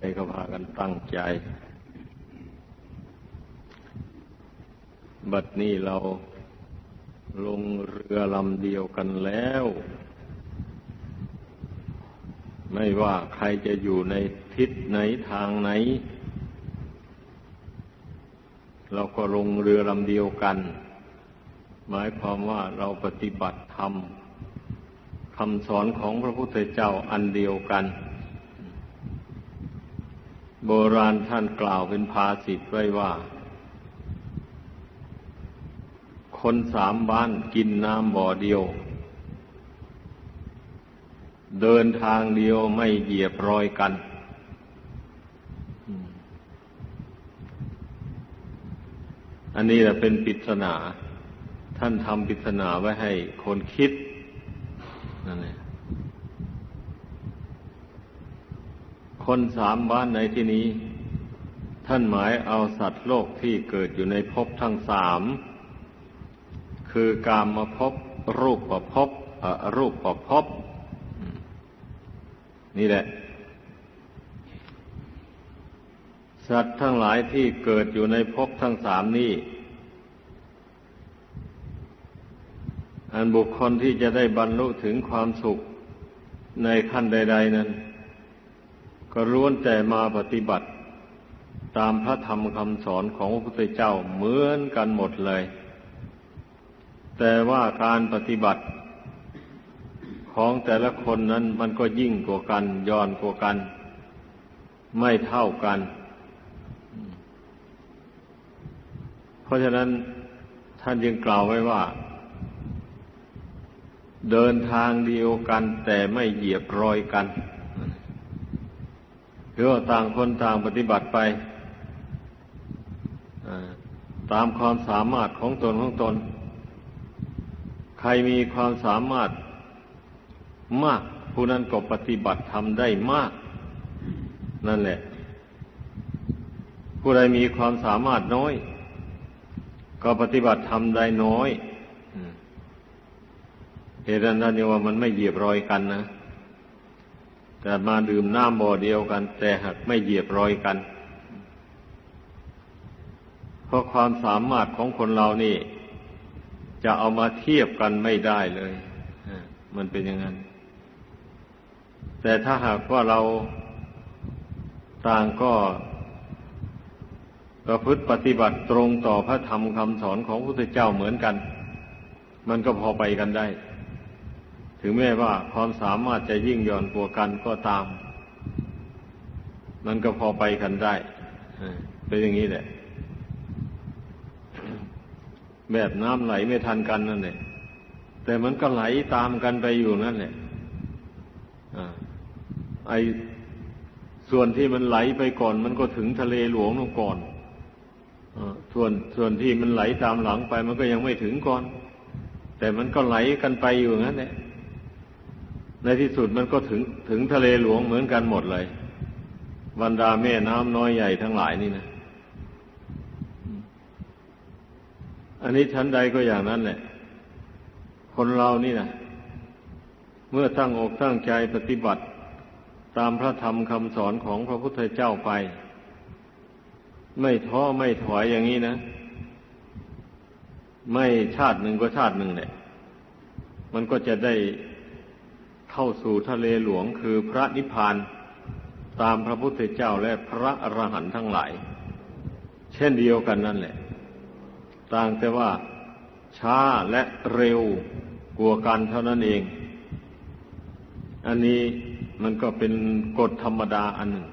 ให้ก็พากันตั้งใจ บัดนี้เราลงเรือลำเดียวกันแล้ว ไม่ว่าใครจะอยู่ในทิศไหนทางไหน เราก็ลงเรือลำเดียวกัน หมายความว่าเราปฏิบัติธรรมคำสอนของพระพุทธเจ้าอันเดียวกัน โบราณท่านกล่าวเป็นภาษิตไว้ว่า คนสามบ้านกินน้ำบ่อเดียว เดินทางเดียวไม่เหยียบรอยกัน อันนี้แหละเป็นปริศนา ท่านทำปริศนาไว้ให้คนคิดนั่นแหละ คนสามบ้านในที่นี้ ท่านหมายเอาสัตว์โลกที่เกิดอยู่ในภพทั้งสาม คือกามมาพบรูปประพบอรูปประพบนี่แหละ สัตว์ทั้งหลายที่เกิดอยู่ในภพทั้งสามนี้อันบุคคลที่จะได้บรรลุถึงความสุขในขั้นใด ๆ นั้น ก็ล้วนแต่มาปฏิบัติ ตามพระธรรมคำสอนของพระพุทธเจ้าเหมือนกันหมดเลย แต่ว่าการปฏิบัติของแต่ละคนนั้นมันก็ยิ่งกว่ากันย้อนกว่ากัน ไม่เท่ากัน เพราะฉะนั้นท่านยังกล่าวไว้ว่า เดินทางเดียวกันแต่ไม่เหยียบรอยกัน คือว่าต่างคนต่างปฏิบัติไปตามความสามารถของตนของตน ใครมีความสามารถมาก ผู้นั้นก็ปฏิบัติทำได้มาก นั่นแหละ ผู้ใดมีความสามารถน้อย ก็ปฏิบัติทำได้น้อยเหตุนั้นท่ว่ามันไม่เหยียบรอยกันนะ แต่มาดื่มน้ำบ่อเดียวกัน แต่หากไม่เหยียบรอยกัน เพราะความสามารถของคนเรานี่ จะเอามาเทียบกันไม่ได้เลยมันเป็นอย่างนั้น แต่ถ้าหากว่าเราต่างก็ประพฤติปฏิบัติตรงต่อพระธรรมคำสอนของพระพุทธเจ้าเหมือนกัน มันก็พอไปกันได้ ถึงแม้ว่าความสามารถจะยิ่งย่อนกว่ากันก็ตาม มันก็พอไปกันได้เป็นอย่างนี้แหละ แบบน้ำไหลไม่ทันกันนั่นแหละแต่มันก็ไหลตามกันไปอยู่นั่นแหละไอส่วนที่มันไหลไปก่อน มันก็ถึงทะเลหลวงนู่นก่อนส่วนส่วนที่มันไหลตามหลังไป มันก็ยังไม่ถึงก่อน แต่มันก็ไหลกันไปอยู่งั้นแหละ ในที่สุดมันก็ถึงถึงทะเลหลวงเหมือนกันหมดเลยบรรดาแม่น้ำน้อยใหญ่ทั้งหลายนี่นะ อันนี้ชั้นใดก็อย่างนั้นแหละ คนเรานี่นะเมื่อตั้งอกตั้งใจปฏิบัติ ตามพระธรรมคำสอนของพระพุทธเจ้าไป ไม่ท้อไม่ถอยอย่างนี้นะ ไม่ชาติหนึ่งก็ชาติหนึ่งแหละ มันก็จะได้ เข้าสู่ทะเลหลวงคือพระนิพพานตามพระพุทธเจ้าและพระอรหันต์ทั้งหลาย เช่นเดียวกันนั่นแหละ ต่างแต่ว่าช้าและเร็วกลัวกันเท่านั้นเอง อันนี้มันก็เป็นกฎธรรมดาอันหนึ่ง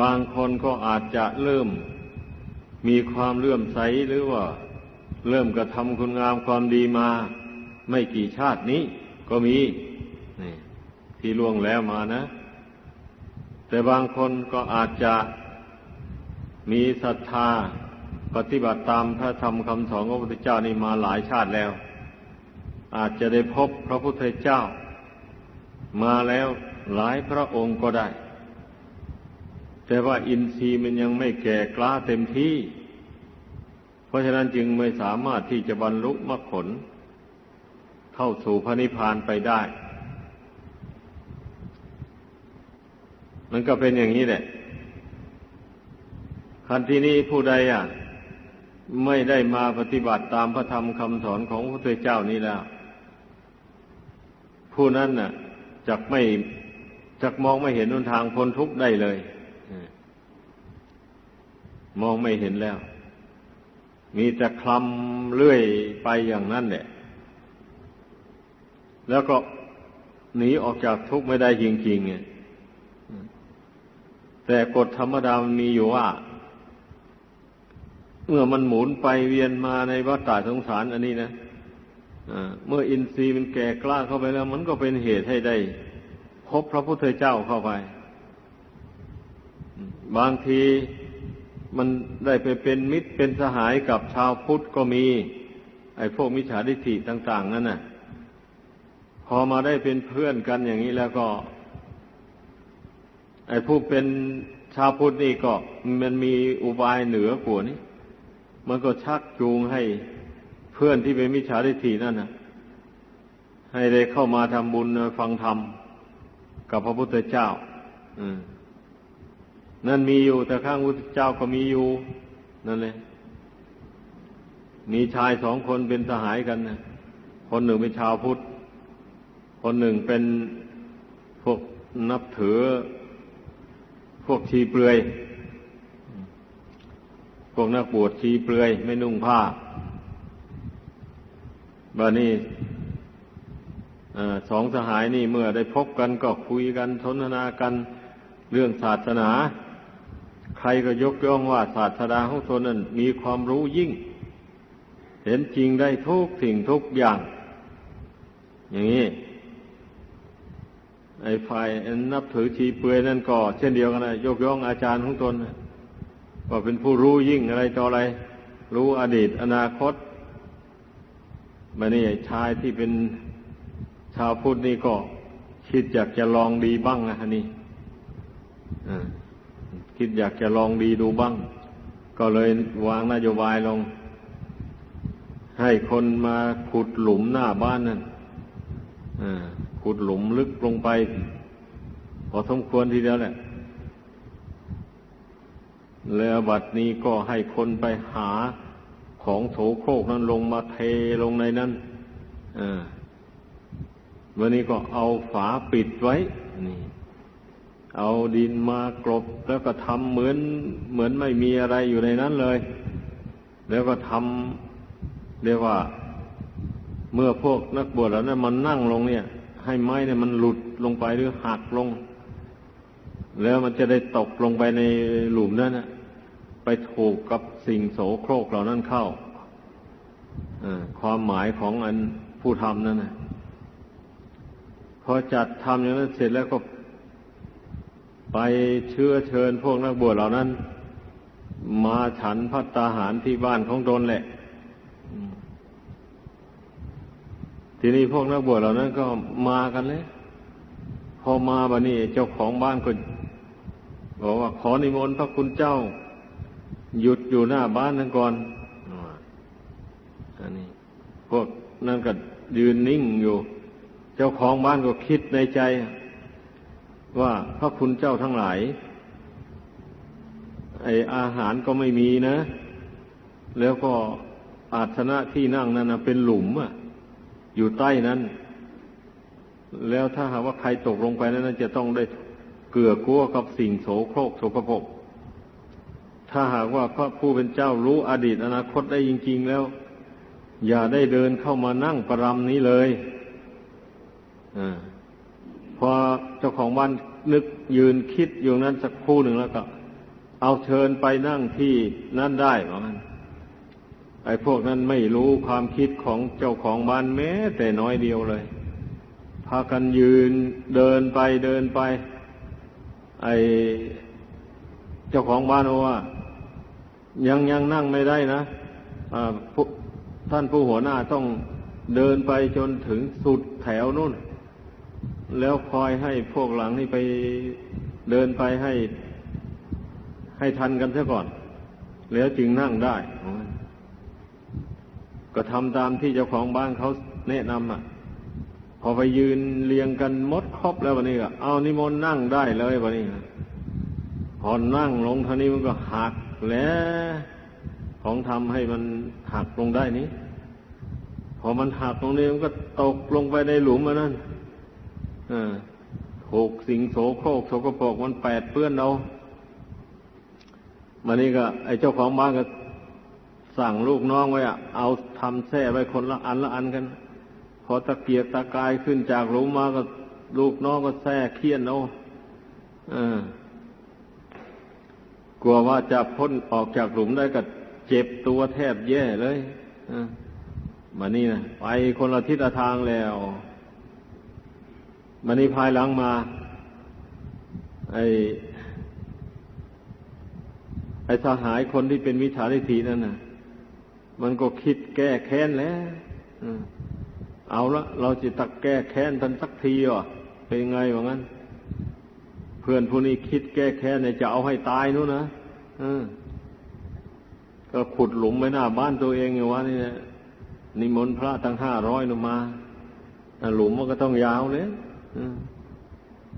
บางคนก็อาจจะเริ่มมีความเลื่อมใสหรือว่า เริ่มกระทำคุณงามความดีมา ไม่กี่ชาตินี้ ก็มีนี่ที่ล่วงแล้วมานะ แต่บางคนก็อาจจะมีศรัทธาปฏิบัติตามพระธรรมคำสอนของพระพุทธเจ้านี่มาหลายชาติแล้ว อาจจะได้พบพระพุทธเจ้า มาแล้วหลายพระองค์ก็ได้ แต่ว่าอินทรีย์มันยังไม่แก่กล้าเต็มที่ เพราะฉะนั้นจึงไม่สามารถที่จะบรรลุมรรคผล เข้าสู่พระนิพพานไปได้ มันก็เป็นอย่างนี้แหละคันที่นี้ผู้ใดอะ ไม่ได้มาปฏิบัติตามพระธรรมคำสอนของพระพุทธเจ้านี้แล้ว ผู้นั้นน่ะจักไม่จักมองไม่เห็นหนทางพ้นทุกข์ได้เลย มองไม่เห็นแล้ว มีแต่คลำเลื่อยไปอย่างนั้นแหละ แล้วก็หนีออกจากทุกข์ไม่ได้จริงๆไงแต่กฎธรรมดามันมีอยู่ว่า เมื่อมันหมุนไปเวียนมาในวัฏฏะสงสารอันนี้นะเมื่ออินทรีย์มันแก่กล้าเข้าไปแล้ว มันก็เป็นเหตุให้ได้พบพระพุทธเจ้าเข้าไป บางทีมันได้ไปเป็นมิตรเป็นสหายกับชาวพุทธก็มี ไอ้พวกมิจฉาทิฏฐิต่าง ๆ นั่นน่ะ อมาได้เป็นเพื่อนกันอย่างนี้แล้วก็ ไอ้ผู้เป็นชาวพุทธนี่ก็ มันมีอุบายเหนือกว่านี้ มันก็ชักจูงให้เพื่อนที่เป็นมิจฉาทิฏฐินั่นน่ะให้ได้เข้ามาทำบุญฟังธรรมกับพระพุทธเจ้า อืม นั่นมีอยู่ แต่ข้างพระเจ้าก็มีอยู่ นั่นเลยมีชายสองคนเป็นสหายกันนะคนหนึ่งเป็นชาวพุทธ คนหนึ่งเป็นพวกนับถือ พวกชีเปลือย พวกนักบวชชีเปลือย ไม่นุ่งผ้าบานี้สองสหายนี่เมื่อได้พบกันก็คุยกันสนทนากันเรื่องศาสนา ใครก็ยกย่องว่าศาสดาของตนนั้นมีความรู้ยิ่ง เห็นจริงได้ทุกสิ่งทุกอย่าง อย่างนี้ ไอ้ฝ่ายนับถือชีเปลือยนั่นก็ เช่นเดียวกันนะยกย่องอาจารย์ของตนว่าเป็นผู้รู้ยิ่งอะไรต่ออะไร รู้อดีตอนาคตมานี่ชายที่เป็นชาวพุทธนี่ก็ คิดอยากจะลองดีบ้างนะนี่คิดอยากจะลองดีดูบ้าง ก็เลยวางนโยบายลง ให้คนมาขุดหลุมหน้าบ้านนั่น ขุดหลุมลึกลงไป พอสมควรทีเดียวแหละแล้วบัดนี้ก็ให้คนไปหาของโถโครกนั้นลงมาเทลงในนั้นวันนี้ก็เอาฝาปิดไว้ นี่ เอาดินมากรบแล้วก็ทำเหมือน เหมือนไม่มีอะไรอยู่ในนั้นเลย แล้วก็ทำเรียกว่า เมื่อพวกนักบวชแล้วนั้นมันนั่งลงเนี่ย ให้ไม้เนี่ยมันหลุดลงไปหรือหักลง แล้วมันจะได้ตกลงไปในหลุมนั้นนะไปถูกกับสิ่งโสโครกเหล่านั้นเข้าความหมายของอันผู้ทำนั่นนะพอจัดทำอย่างนั้นเสร็จแล้วก็ ไปเชื้อเชิญพวกนักบวชเหล่านั้น มาฉันพัตตาหารที่บ้านของตนแหละ ทีนี้พวกนักบวชเหล่านั้นก็มากันเลย พอมาบันนี้เจ้าของบ้านก็บอกว่าขอนิมนต์พระคุณเจ้า หยุดอยู่หน้าบ้านนั่นก่อนอันนี้ พวกนั่นก็ยืนนิ่งอยู่ เจ้าของบ้านก็คิดในใจ ว่าพระคุณเจ้าทั้งหลาย ไออาหารก็ไม่มีนะ แล้วก็อาสนะที่นั่งนั้นนะเป็นหลุมอะ อยู่ใต้นั้น แล้วถ้าหากว่าใครตกลงไปนั้นจะต้องได้เกือกลัวกับสิ่งโสโครกโสกภพถ้าหากว่าพระผู้เป็นเจ้ารู้อดีตอนาคตได้จริง ๆ แล้ว อย่าได้เดินเข้ามานั่งประรำนี้เลยอพอเจ้าของบ้านนึกยืนคิดอยู่นั้นสักครู่หนึ่งแล้วก็ เอาเชิญไปนั่งที่นั่นได้เหมือนกัน ไอ้พวกนั้นไม่รู้ความคิดของเจ้าของบ้านแม้ แต่น้อยเดียวเลย พากันยืนเดินไปเดินไป ไอ้เจ้าของบ้านว่า ยังยังนั่งไม่ได้นะท่านผู้หัวหน้าต้องเดินไปจนถึงสุดแถวนู่น แล้วคอยให้พวกหลังนี่ไปเดินไปให้ ให้ทันกันซะก่อน แล้วจึงนั่งได้ ก็ทำตามที่เจ้าของบ้านเขาแนะนำอะ พอไปยืนเรียงกันมดครบแล้ววันนี้ก็เอานิมนต์นั่งได้เลยวันนี้พอนั่งลงเท่านี้มันก็หักแล้วของทำให้มันหักลงได้นี้ พอมันหักตรงนี้มันก็ตกลงไปในหลุมมันนั่นถูกสิงโสโครกโสกโปรกมันแปดเปื้อนเอามันนี่ก็ ไอ้เจ้าของบ้านก็ สั่งลูกน้องไว้อะเอาทำแท่ไว้คนละอันละอันกัน พอตะเกียกตะกายขึ้นจากหลุมมาก็ลูกน้องก็แท่เคียนเอากลัวว่าจะพ้นออกจากหลุมได้ก็เจ็บตัวแทบแย่เลยมานี่นะไปคนละทิศทางแล้วมานี่ภายหลังมา ไอไอสหายคนที่เป็นมิจฉาทิฏฐินั่นน่ะ มันก็คิดแก้แค้นแล้วเอาละเราจะตักแก้แค้นทันสักทีอะเป็นไงวะงั้น เพื่อนผู้นี้คิดแก้แค้นเนี่ยจะเอาให้ตายนู้นนะก็ขุดหลุมไว้หน้าบ้านตัวเองอยู่วะนี่นิมนต์พระตั้งห้าร้อยลงมาหลุมมันก็ต้องยาวเลย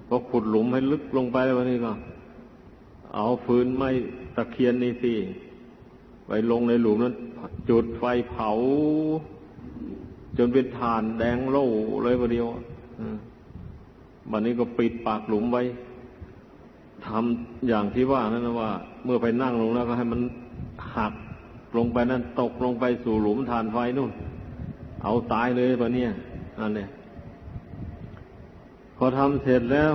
พอขุดหลุมให้ลึกลงไปแล้วนี่ก็ เอาฟืนไม้ตะเคียนนี่สิไปลงในหลุมนั้น จุดไฟเผา จนเป็นฐานแดงโล่เลยประเดียวบันนี้ก็ปิดปากหลุมไว้ทำอย่างที่ว่านั่นนะว่า เมื่อไปนั่งลงแล้วก็ให้มันหักลงไปนั่นตกลงไปสู่หลุมฐานไฟนู่น เอาตายเลยปะเนี่ยอันเนี้ยพอทำเสร็จแล้ว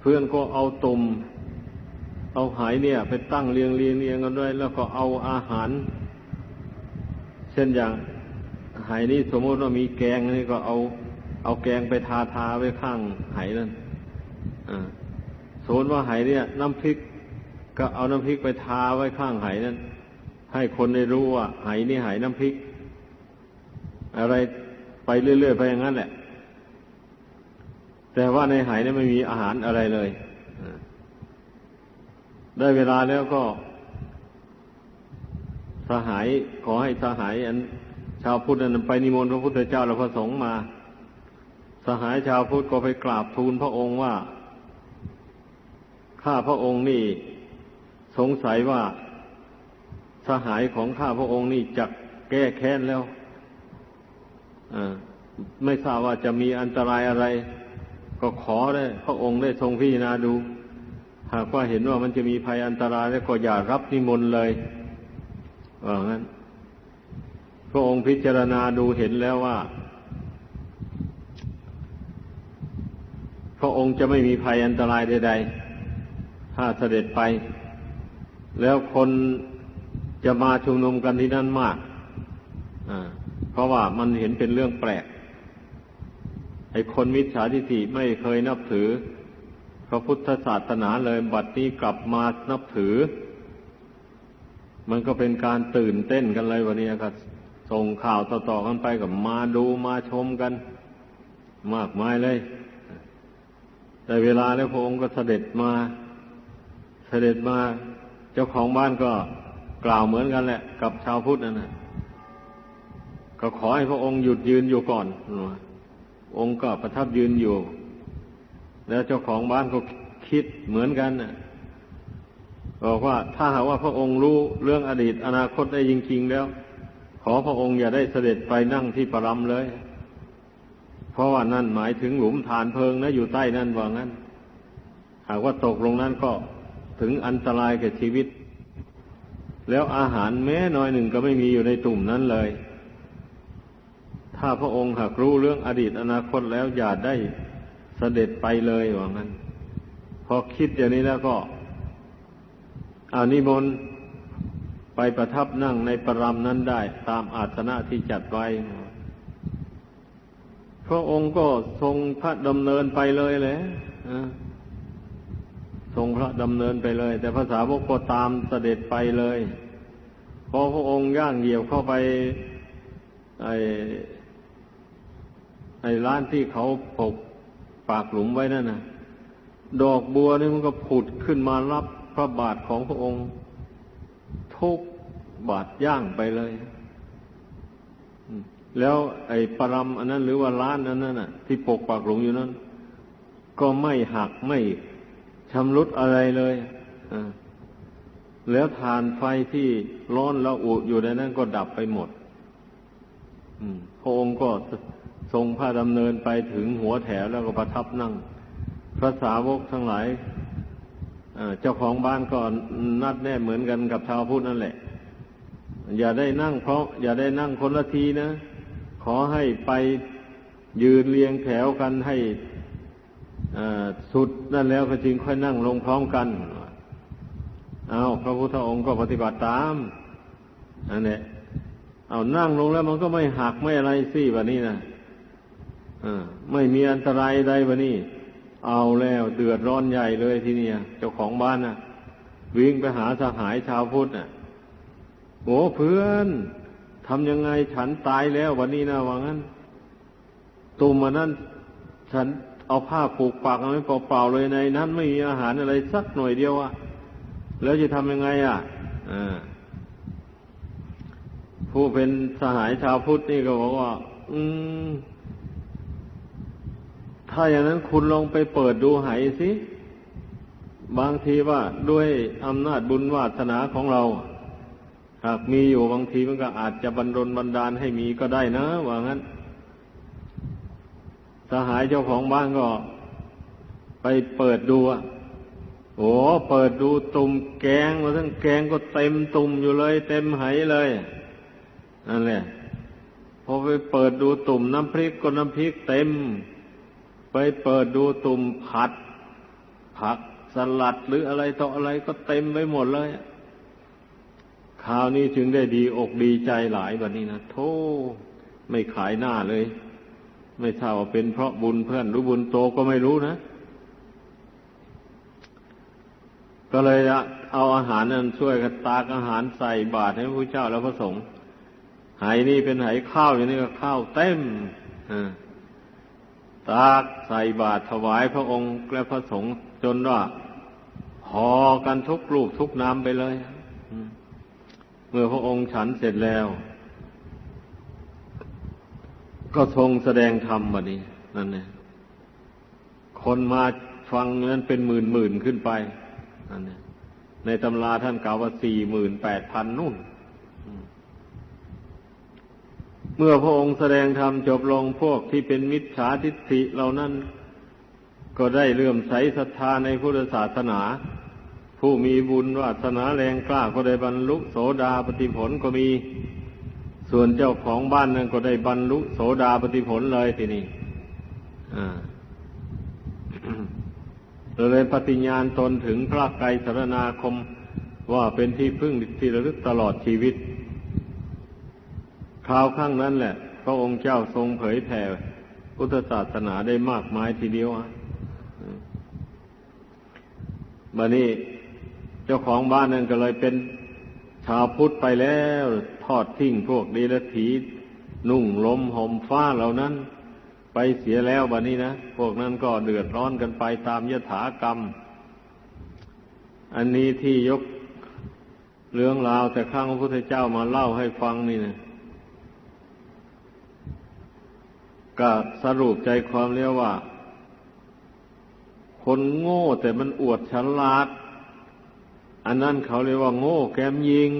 เพื่อนก็เอาตุ่มเอาหายเนี่ย ไปตั้งเรียงเรียงเรียงกันด้วย แล้วก็เอาอาหาร เช่นอย่างหายนี่สมมติว่ามีแกงนี่ก็เอา เอาแกงไปทาทาไว้ข้างหายนั่นอสมมติว่าหายเนี่ย น้ำพริก ก็เอาน้ำพริกไปทาไว้ข้างหายนั่นให้คนได้รู้ว่าหายนี่หายน้ำพริก อะไรไปเรื่อยๆไปอย่างนั้นแหละ แต่ว่าในหายนี่ไม่มีอาหารอะไรเลยได้เวลาแล้วก็ สหายขอให้สหายอัน ชาวพุทธนั้นไปนิมนต์พระพุทธเจ้าและพระสงฆ์มา สหายชาวพุทธก็ไปกราบทูลพระองค์ว่า ข้าพระองค์นี่สงสัยว่า สหายของข้าพระองค์นี่จะแก้แค้นแล้วไม่ทราบว่าจะมีอันตรายอะไร ก็ขอได้ พระองค์ได้ทรงพิจารณาดู หากว่าเห็นว่ามันจะมีภัยอันตรายแล้วก็อย่ารับนิมนต์เลย ว่างั้น พระองค์พิจารณาดูเห็นแล้วว่า พระองค์จะไม่มีภัยอันตรายใด ๆ ถ้าเสด็จไป แล้วคนจะมาชุมนุมกันที่นั่นมากเพราะว่ามันเห็นเป็นเรื่องแปลก ไอ้คนมิจฉาทิฏฐิไม่เคยนับถือ พระพุทธศาสนาเลยบัดนี้กลับมานับถือ มันก็เป็นการตื่นเต้นกันเลยวันนี้ครับส่งข่าวต่อๆกันไปกับมาดูมาชมกัน มากมายเลย แต่เวลาแล้วพระองค์ก็เสด็จมา เสด็จมา เจ้าของบ้านก็กล่าวเหมือนกันแหละ กับชาวพุทธนั่นนะก็ขอให้พระองค์หยุดยืนอยู่ก่อน องค์ก็ประทับยืนอยู่ แล้วเจ้าของบ้านก็คิดเหมือนกันนะ บอกว่าถ้าหากว่าพระองค์รู้เรื่องอดีตอนาคตได้จริง ๆ แล้ว ขอพระองค์อย่าได้เสด็จไปนั่งที่ปรำเลย เพราะว่านั่นหมายถึงหลุมฐานเพลิงนะอยู่ใต้นั่นว่างั้น หากว่าตกลงนั้นก็ถึงอันตรายแก่ชีวิต แล้วอาหารแม้น้อยหนึ่งก็ไม่มีอยู่ในตุ่มนั้นเลย ถ้าพระองค์หากรู้เรื่องอดีตอนาคตแล้วอย่าได้เสด็จไปเลยว่างั้น พอคิดอย่างนี้แล้วก็ อานิมนต์ไปประทับนั่งในปรำนั้นได้ตามอาสนะที่จัดไว้พระองค์ก็ทรงพระดำเนินไปเลยแหละทรงพระดำเนินไปเลย แต่ภาษาพวกก็ตามเสด็จไปเลย พอพระองค์ย่างเหยียบเข้าไป ไอ้ไอ้ร้านที่เขาปกปากหลุมไว้นั่นนะดอกบัวนี่มันก็ผุดขึ้นมารับ พระบาทของพระองค์ ทุกบาทย่างไปเลย แล้วไอ้ปรำอันนั้นหรือว่าล้านอันนั้นน่ะ ที่ปกปากหลุมอยู่นั้น ก็ไม่หักไม่ชำรุดอะไรเลยแล้วทานไฟที่ร้อนแล้วอุอยู่ในนั้นก็ดับไปหมดพระองค์ก็ทรงพระดำเนินไปถึงหัวแถวแล้วก็ประทับนั่ง พระสาวกทั้งหลาย เจ้าของบ้านก็นัดแน่เหมือนกันกับชาวพุทธนั่นแหละ อย่าได้นั่งเพราะ อย่าได้นั่งคนละทีนะ ขอให้ไปยืนเรียงแถวกันให้สุดนั่นแล้วก็จึงค่อยนั่งลงพร้อมกันเอาพระพุทธองค์ก็ปฏิบัติตามอันนี้เอานั่งลงแล้วมันก็ไม่หักไม่อะไรสิแบบนี้นะไม่มีอันตรายใดแบบนี้ เอาแล้วเดือดร้อนใหญ่เลยทีนี้เจ้าของบ้านน่ะ วิ่งไปหาสหายชาวพุทธน่ะโอ้เพื่อนทำยังไงฉันตายแล้ววันนี้นะว่างั้น ตุ่มมันนั้นฉันเอาผ้าผูกปากเอาไว้เปล่าๆเลยในนั้นไม่มีอาหารอะไรสักหน่อยเดียวอะแล้วจะทำยังไงอะผู้เป็นสหายชาวพุทธนี่ก็บอกว่า อืม ถ้าอย่างนั้นคุณลองไปเปิดดูไหสิ บางทีว่าด้วยอำนาจบุญวาสนาของเรา หากมีอยู่บางทีมันก็อาจจะบรรดลบันดาลให้มีก็ได้นะ ว่างั้น สหายเจ้าของบ้านก็ ไปเปิดดูอะโอ้เปิดดูตุ่มแกงมาทั้งแกงก็เต็มตุ่มอยู่เลย เต็มไหเลยนั่นแหละพอไปเปิดดูตุ่มน้ำพริกก็น้ำพริกเต็ม ไปเปิดดูตุ่มผัด ผักสลัดหรืออะไรต่ออะไรก็เต็มไปหมดเลยคราวนี้จึงได้ดีอกดีใจหลายแบบนี้นะโธ่ไม่ขายหน้าเลย ไม่ทราบว่าเป็นเพราะบุญเพื่อนหรือบุญโตก็ไม่รู้นะ ก็เลยเอาอาหารนั้นช่วยกันตากอาหารใส่บาตรให้พระเจ้าแล้วพระสงฆ์ไหนี่เป็นไหข้าวอย่างนี้ก็ข้าวเต็มตา กใส่บาตรถวายพระองค์และพระสงฆ์จนว่าหอกันทุกลูกทุกน้ำไปเลย เมื่อพระองค์ฉันเสร็จแล้ว ก็ทรงแสดงธรรมบัดนี้ นั่นเนี่ยคนมาฟังนั้นเป็นหมื่นหมื่นขึ้นไปอันเนี้ในตำราท่านกล่าวว่าสี่หมื่นแปดพันนู่น เมื่อพระองค์แสดงธรรมจบลงพวกที่เป็นมิจฉาทิฏฐิเหล่านั้น ก็ได้เลื่อมใสศรัทธาในพุทธศาสนา ผู้มีบุญวาสนาแรงกล้าก็ได้บรรลุโสดาปฏิผลก็มี ส่วนเจ้าของบ้านนั้นก็ได้บรรลุโสดาปฏิผลเลยทีนี้อ่าเลยปฏิญญาณตนถึงพระไกรสารนาคมว่าเป็นที่พึ่งที่ระลึกตลอดชีวิต ราวข้างนั้นแหละ พระองค์เจ้าทรงเผยแผ่พุทธศาสนาได้มากมายทีเดียวอะบัดนี้เจ้าของบ้านนั่นก็เลยเป็นชาวพุทธไปแล้ว ทอดทิ้งพวกดีลถีนุ่งลมห่มฟ้าเหล่านั้น ไปเสียแล้วบัดนี้นะพวกนั้นก็เดือดร้อนกันไปตามยถากรรม อันนี้ที่ยกเรื่องราวแต่ข้างพระพุทธเจ้ามาเล่าให้ฟังนี่นะ ก็สรุปใจความเรียกว่า คนโง่แต่มันอวดฉลาด อันนั้นเขาเรียกว่า โง่แกมยิง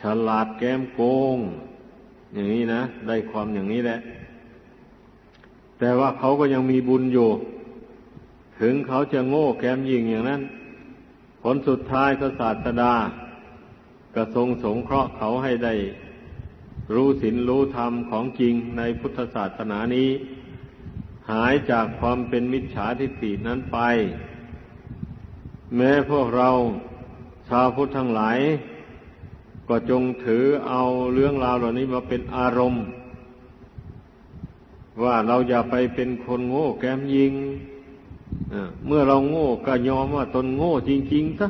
ฉลาดแกมโกง อย่างนี้นะ ได้ความอย่างนี้แหละ แต่ว่าเขาก็ยังมีบุญอยู่ ถึงเขาจะโง่แกมยิงอย่างนั้น ผลสุดท้ายก็ศาสดากระทรงสงเคราะห์เขาให้ได้ รู้ศีลรู้ธรรมของจริงในพุทธศาสนานี้ หายจากความเป็นมิจฉาทิฏฐินั้นไป แม้พวกเราชาวพุทธทั้งหลาย ก็จงถือเอาเรื่องราวเหล่านี้มาเป็นอารมณ์ ว่าเราอย่าไปเป็นคนโง่แกมยิงเมื่อเราโง่ก็ยอมว่าตนโง่จริงๆซะ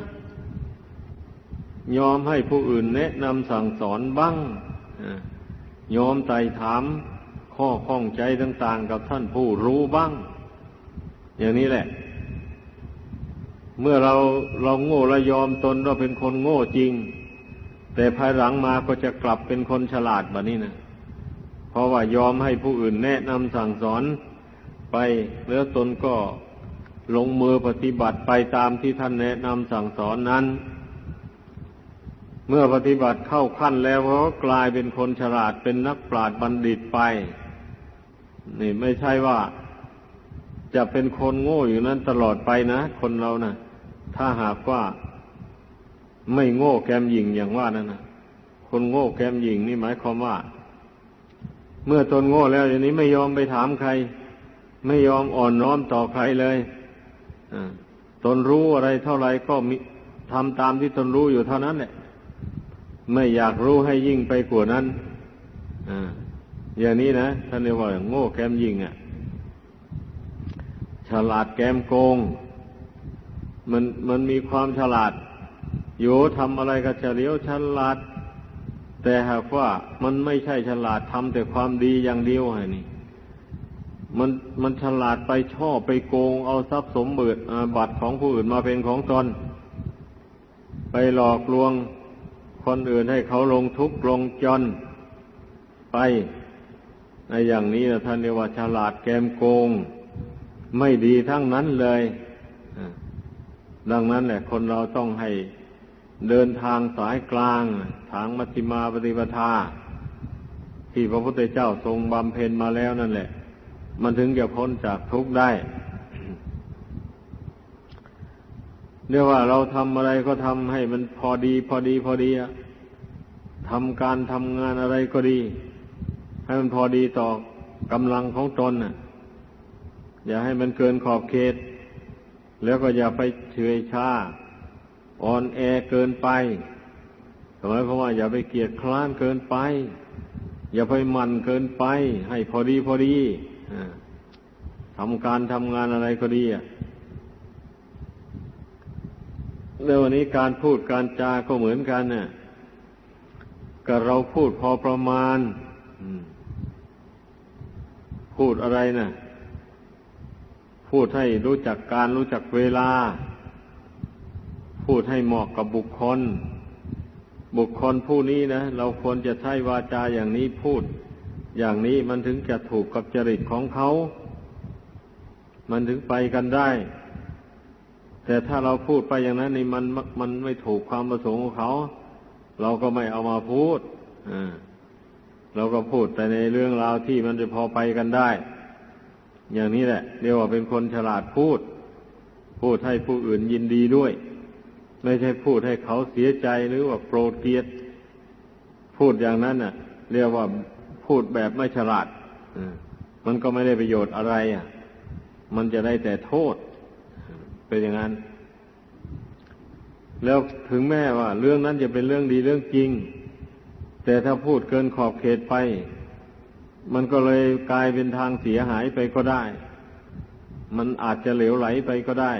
ยอมให้ผู้อื่นแนะนำสั่งสอนบ้าง ยอมไต่ถามข้อข้องใจต่างๆ กับท่านผู้รู้บ้าง อย่างนี้แหละ เมื่อเราเราโง่และยอมตนว่าเป็นคนโง่จริง แต่ภายหลังมาก็จะกลับเป็นคนฉลาดแบบนี้นะเพราะว่ายอมให้ผู้อื่นแนะนำสั่งสอนไปแล้วตนก็ลงมือปฏิบัติไปตามที่ท่านแนะนำสั่งสอนนั้น เมื่อปฏิบัติเข้าขั้นแล้วก็กลายเป็นคนฉลาดเป็นนักปราชญ์บัณฑิตไป นี่ไม่ใช่ว่าจะเป็นคนโง่อยู่นั้นตลอดไปนะ คนเรานะ่ะ ถ้าหากว่าไม่โง่แกมหญิงอย่างว่านั่นนะคนโง่แกมหญิงนี่หมายความว่า เมื่อตนโง่แล้วอย่างนี้ไม่ยอมไปถามใคร ไม่ยอมอ่อนน้อมต่อใครเลยตนรู้อะไรเท่าไรก็มีทำตามที่ตนรู้อยู่เท่านั้นแหละ ไม่อยากรู้ให้ยิ่งไปกว่านั้นออย่างนี้นะท่านเรียกว่าโง่แกมยิงอะ ฉลาดแกมโกง มันมันมีความฉลาดอยู่ทำอะไรก็เฉลียวฉลาด แต่หากว่ามันไม่ใช่ฉลาดทำแต่ความดีอย่างเดียวไงนี่ มันมันฉลาดไปช่อไปโกง เอาทรัพย์สมบัติบัตรของผู้อื่นมาเป็นของตนไปหลอกลวง คนอื่นให้เขาลงทุกข์ลงจนไป ในอย่างนี้นะท่านเรียกว่าฉลาดแกมโกง ไม่ดีทั้งนั้นเลยดังนั้นแหละคนเราต้องให้เดินทางสายกลาง ทางมัชฌิมาปฏิปทา ที่พระพุทธเจ้าทรงบำเพ็ญมาแล้วนั่นแหละ มันถึงจะพ้นจากทุกข์ได้ เรียกว่าเราทำอะไรก็ทำให้มันพอดี พอดี พอดีอะทำการทำงานอะไรก็ดี ให้มันพอดีต่อกำลังของตนน่ะ อย่าให้มันเกินขอบเขต แล้วก็อย่าไปเฉยชาอ่อนแอเกินไปหมายความว่าอย่าไปเกียดคร้านเกินไป อย่าไปมันเกินไป ให้พอดีพอดีทำการทำงานอะไรก็ดีอะ แล้ววันนี้การพูดการจาก็เหมือนกันเนี่ยกับเราพูดพอประมาณพูดอะไรนะ่ะ พูดให้รู้จักการรู้จักเวลา พูดให้เหมาะกับบุคคล บุคคลผู้นี้นะเราควรจะใช้วาจาอย่างนี้พูด อย่างนี้มันถึงจะถูกกับจริตของเขา มันถึงไปกันได้ แต่ถ้าเราพูดไปอย่างนั้นนี่มันมันไม่ถูกความประสงค์ของเขา เราก็ไม่เอามาพูดเราก็พูดแต่ในเรื่องราวที่มันจะพอไปกันได้ อย่างนี้แหละเรียกว่าเป็นคนฉลาดพูด พูดให้ผู้อื่นยินดีด้วย ไม่ใช่พูดให้เขาเสียใจหรือว่าโกรธเกลียด พูดอย่างนั้นน่ะ เรียกว่าพูดแบบไม่ฉลาดมันก็ไม่ได้ประโยชน์อะไรอะ มันจะได้แต่โทษ เป็นอย่างนั้น แล้วถึงแม้ว่า เรื่องนั้นจะเป็นเรื่องดีเรื่องจริง แต่ถ้าพูดเกินขอบเขตไป มันก็เลยกลายเป็นทางเสียหายไปก็ได้ มันอาจจะเหลวไหลไปก็ได้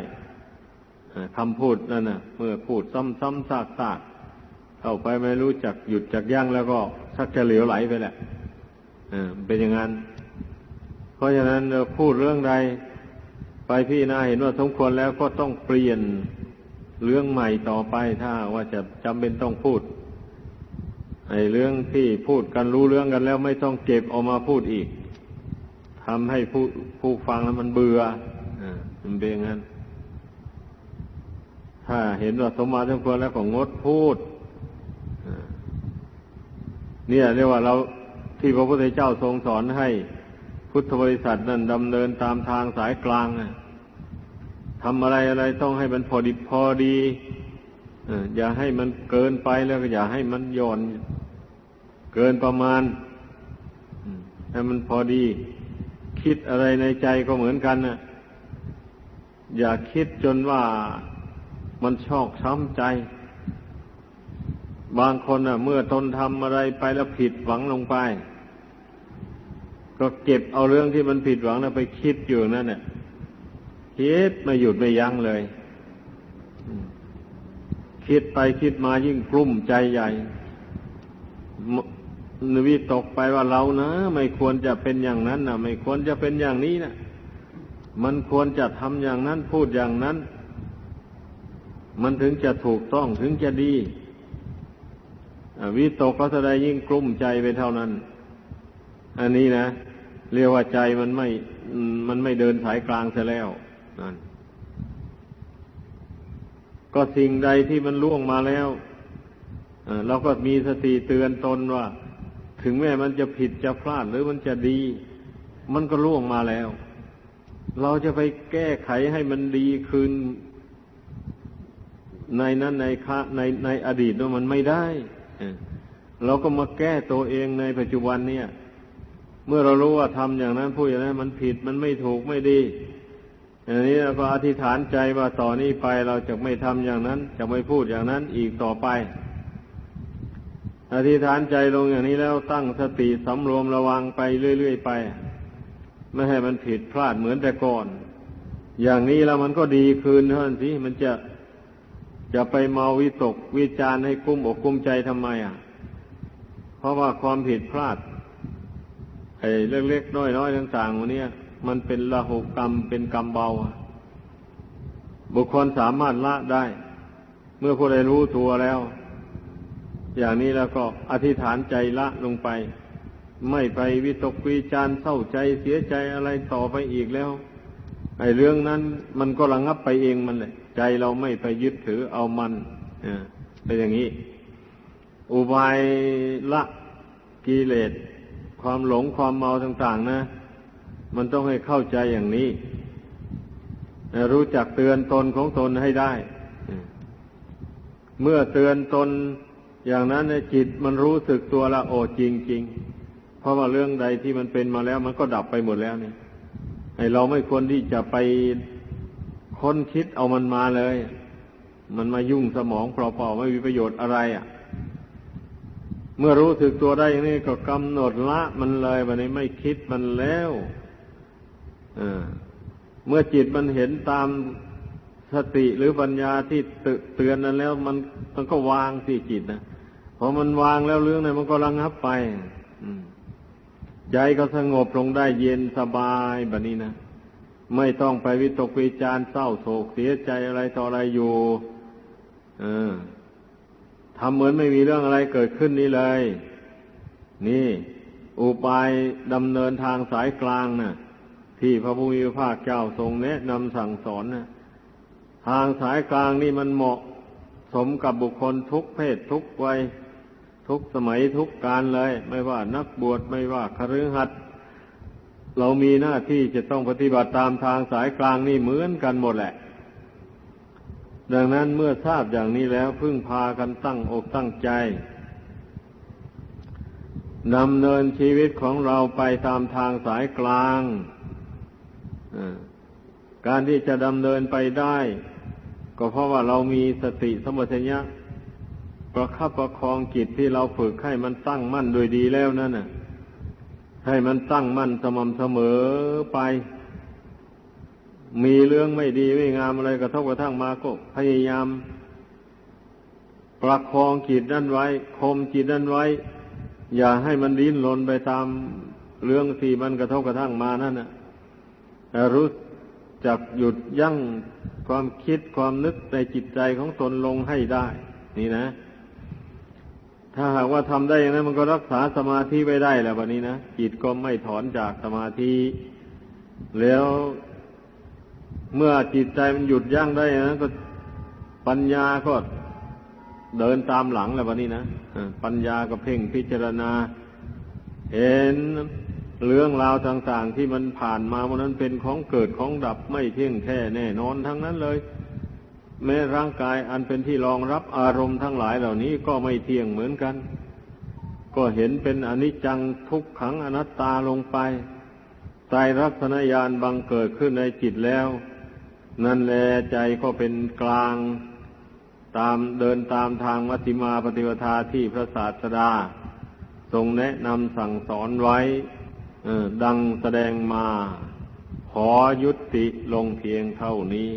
คำพูดนั่นนะเมื่อพูดซ้ำๆซากๆเข้าไปไม่รู้จักหยุดจักยั้งแล้วก็ชักจะเหลวไหลไปแหละเป็นอย่างนั้น เพราะฉะนั้นพูดเรื่องใด ไปพี่นาเห็นว่าสมควรแล้วก็ต้องเปลี่ยนเรื่องใหม่ต่อไปถ้าว่าจะจำเป็นต้องพูดไอ้เรื่องที่พูดกันรู้เรื่องกันแล้วไม่ต้องเก็บออกมาพูดอีกทำให้ผู้ผู้ฟังแล้วมันเบื่ออ่ามันเป็นงั้น ถ้าเห็นว่าสมมาสมควรแล้วก็งดพูดเนี่ยเรียกว่าเราที่พระพุทธเจ้าทรงสอนให้ พุทธบริษัทนั่นดำเนินตามทางสายกลางทำอะไรอะไรต้องให้มันพอดีพอดีอย่าให้มันเกินไปแล้วก็อย่าให้มันหย่อน เกินประมาณให้มันพอดี คิดอะไรในใจก็เหมือนกันนะอย่าคิดจนว่ามันชอกช้ำใจ บางคนอะ เมื่อตนทำอะไรไปแล้วผิดหวังลงไป ก็เก็บเอาเรื่องที่มันผิดหวังแล้วไปคิดอยู่นั่นเนี่ยคิดไม่หยุดไม่ยั้งเลย คิดไปคิดมายิ่งกลุ้มใจใหญ่นวิตกไปว่าเรานะไม่ควรจะเป็นอย่างนั้นนะไม่ควรจะเป็นอย่างนี้นะมันควรจะทำอย่างนั้นพูดอย่างนั้น มันถึงจะถูกต้องถึงจะดีวิตกก็แสดงยิ่งกลุ้มใจไปเท่านั้น อันนี้นะ เรียกว่าใจมันไม่ มันไม่เดินสายกลางซะแล้วนั่นก็สิ่งใดที่มันล่วงมาแล้วเราก็มีสติเตือนตนว่า ถึงแม้มันจะผิดจะพลาดหรือมันจะดี มันก็ล่วงมาแล้ว เราจะไปแก้ไขให้มันดีคืน ในนั้นในคะในในอดีตนั้นมันไม่ได้เราก็มาแก้ตัวเองในปัจจุบันเนี่ย เมื่อเรารู้ว่าทำอย่างนั้นพูดอย่างนั้นมันผิดมันไม่ถูกไม่ดี อย่างนี้เราก็อธิษฐานใจว่าต่อนนี้ไปเราจะไม่ทำอย่างนั้น จะไม่พูดอย่างนั้นอีกต่อไป อธิษฐานใจลงอย่างนี้แล้วตั้งสติสำรวมระวังไปเรื่อยๆไป ไม่ให้มันผิดพลาดเหมือนแต่ก่อน อย่างนี้แล้วมันก็ดีคืนเท่านั้นสิมันจะจะไปเมาวิตกวิจารณ์ให้กุ้มอกกุ้มใจทำไมอะ เพราะว่าความผิดพลาด ไอ้เล็กๆน้อยๆต่างๆวันนี้มันเป็นละหุกรรมเป็นกรรมเบา บุคคลสามารถละได้ เมื่อผู้ใดรู้ตัวแล้ว อย่างนี้แล้วก็อธิษฐานใจละลงไป ไม่ไปวิตกวิจารเศร้าใจเสียใจอะไรต่อไปอีกแล้ว ไอ้เรื่องนั้นมันก็ระงับไปเองมันเลยใจเราไม่ไปยึดถือเอามันเออเป็นอย่างนี้ อุบายละกิเลส ความหลงความเมาต่างๆนะ มันต้องให้เข้าใจอย่างนี้ รู้จักเตือนตนของตนให้ได้ เมื่อเตือนตนอย่างนั้นจิตมันรู้สึกตัวละโอจริง ๆ เพราะว่าเรื่องใดที่มันเป็นมาแล้ว มันก็ดับไปหมดแล้วนี่ไอเราไม่ควรที่จะไปค้นคิดเอามันมาเลย มันมายุ่งสมองเปล่าๆไม่มีประโยชน์อะไรอะ เมื่อรู้สึกตัวได้อย่างนี้ก็กำหนดละมันเลยวันนี้ไม่คิดมันแล้วเมื่อจิตมันเห็นตามสติหรือปัญญาที่เตือนนั้นแล้ว มันมันก็วางที่จิตนะพอมันวางแล้วเรื่องนั้นมันก็ระงับไปใจก็สงบลงได้เย็นสบายแบบนี้นะไม่ต้องไปวิตกวิจารเศร้าโศกเสียใจอะไรต่ออะไรอยู่ เออ ทำเหมือนไม่มีเรื่องอะไรเกิดขึ้นนี้เลย นี่ อุบายดำเนินทางสายกลางนะ่ะ ที่พระพุทธภาคเจ้าทรงแนะนำสั่งสอนนะ่ะทางสายกลางนี่มันเหมาะสมกับบุคคลทุกเพศทุกวัยทุกสมัยทุกการเลย ไม่ว่านักบวชไม่ว่าคฤหัสถ์เรามีหน้าที่จะต้องปฏิบัติตามทางสายกลางนี่เหมือนกันหมดแหละ ดังนั้นเมื่อทราบอย่างนี้แล้วพึ่งพากันตั้งอกตั้งใจดำเนินชีวิตของเราไปตามทางสายกลางการที่จะดำเนินไปได้ ก็เพราะว่าเรามีสติสมัชัญญะประคับประคองจิตที่เราฝึกให้มันตั้งมั่นโดยดีแล้วนั่นน่ะ ให้มันตั้งมั่นสม่ำเสมอไป มีเรื่องไม่ดีไม่งามอะไรกระทบกระทั่งมาก็พยายาม ประคองจิตนั่นไว้คมจิตนั่นไว้ อย่าให้มันดิ้นรนไปตามเรื่องที่มันกระทบกระทั่งมานั่นนะรู้จักหยุดยั้งความคิดความนึกในจิตใจของตนลงให้ได้ นี่นะ ถ้าหากว่าทำได้อย่างนั้นมันก็รักษาสมาธิไว้ได้แล้ววันนี้นะจิตก็ไม่ถอนจากสมาธิแล้ว เมื่อจิตใจมันหยุดยั้งได้นะก็ปัญญาก็เดินตามหลังแล้ววันนี้นะปัญญาก็เพ่งพิจารณา เห็นเรื่องราวต่างๆ ที่มันผ่านมาวันนั้นเป็นของเกิดของดับไม่เที่ยงแท้แน่นอนทั้งนั้นเลย แม้ร่างกายอันเป็นที่รองรับอารมณ์ทั้งหลายเหล่านี้ก็ไม่เที่ยงเหมือนกัน ก็เห็นเป็นอนิจจังทุกขังอนัตตาลงไป ใจรัศนญาณบังเกิดขึ้นในจิตแล้ว นั่นแลใจก็เป็นกลาง ตามเดินตามทางมัติมาปฏิปทาที่พระศาสดา ทรงแนะนำสั่งสอนไว้ดังแสดงมา ขอยุติลงเพียงเท่านี้